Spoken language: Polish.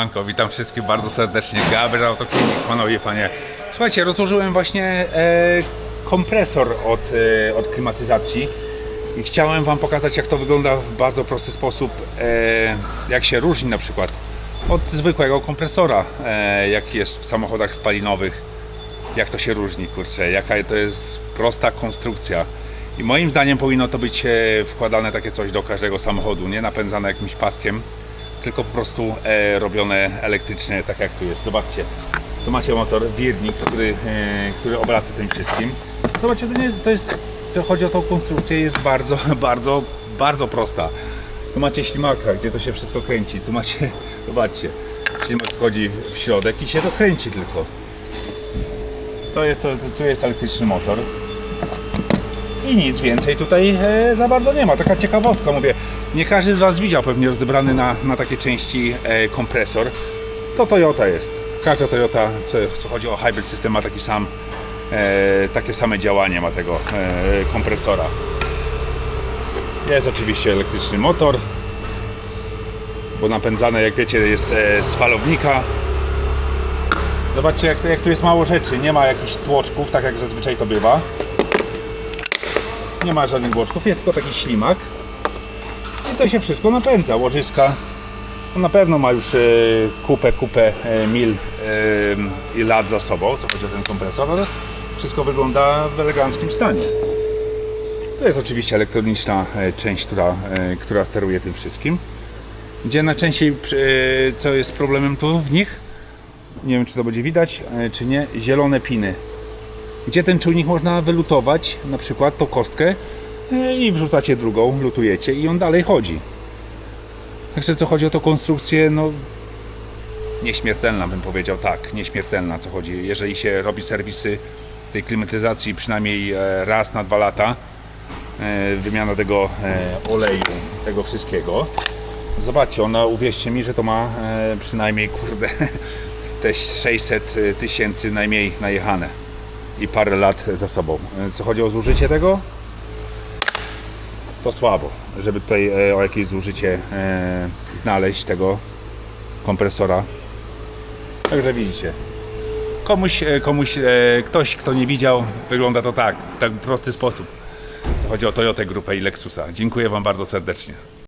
Siemanko, witam wszystkich bardzo serdecznie. Gabriel Autoklinik, panowie, panie. Słuchajcie, rozłożyłem właśnie e, kompresor od, e, od klimatyzacji i chciałem wam pokazać, jak to wygląda w bardzo prosty sposób, e, jak się różni na przykład od zwykłego kompresora, e, jest w samochodach spalinowych, jak to się różni, kurczę, jaka to jest prosta konstrukcja. I moim zdaniem powinno to być e, wkładane takie coś do każdego samochodu, nie napędzane jakimś paskiem, tylko po prostu e, robione elektrycznie, tak jak tu jest. Zobaczcie, tu macie motor, wirnik, który, e, który obraca tym wszystkim. Zobaczcie, to, nie jest, to jest, co chodzi o tą konstrukcję, jest bardzo, bardzo, bardzo prosta. Tu macie ślimaka, gdzie to się wszystko kręci. Tu macie, zobaczcie, ślimak wchodzi w środek i się to kręci tylko. To jest, to, tu jest elektryczny motor. I nic więcej tutaj e, za bardzo nie ma. Taka ciekawostka, mówię. Nie każdy z Was widział pewnie rozebrany na, na takie części e, kompresor. To Toyota jest. Każda Toyota, co, co chodzi o hybrid system, ma taki sam, e, takie same działanie ma tego e, kompresora. Jest oczywiście elektryczny motor, bo napędzane, jak wiecie, jest e, z falownika. Zobaczcie, jak, jak tu jest mało rzeczy. Nie ma jakichś tłoczków, tak jak zazwyczaj to bywa. Nie ma żadnych boczków, jest tylko taki ślimak. I to się wszystko napędza. Łożyska na pewno ma już e, kupę, kupę e, mil e, i lat za sobą, co chodzi o ten kompresor, ale wszystko wygląda w eleganckim stanie. To jest oczywiście elektroniczna część, która, która steruje tym wszystkim. Gdzie najczęściej, co jest problemem tu w nich, nie wiem czy to będzie widać, czy nie, zielone piny gdzie ten czujnik można wylutować, na przykład tą kostkę e, i wrzucacie drugą, lutujecie i on dalej chodzi. Także co chodzi o tą konstrukcję, no nieśmiertelna bym powiedział, tak, nieśmiertelna co chodzi. Jeżeli się robi serwisy tej klimatyzacji przynajmniej e, raz na dwa lata, e, wymiana tego oleju, tego wszystkiego. Zobaczcie, ona, uwierzcie mi, że to ma przynajmniej, kurde, te 600 tysięcy najmniej najechane i parę lat za sobą. E, Co chodzi o zużycie tego, to słabo, żeby tutaj e, o jakieś zużycie e, znaleźć tego kompresora. Także widzicie. Komuś, komuś ktoś, kto nie widział, wygląda to tak, w tak prosty sposób. Co chodzi o Toyotę grupę i Lexusa. Dziękuję Wam bardzo serdecznie.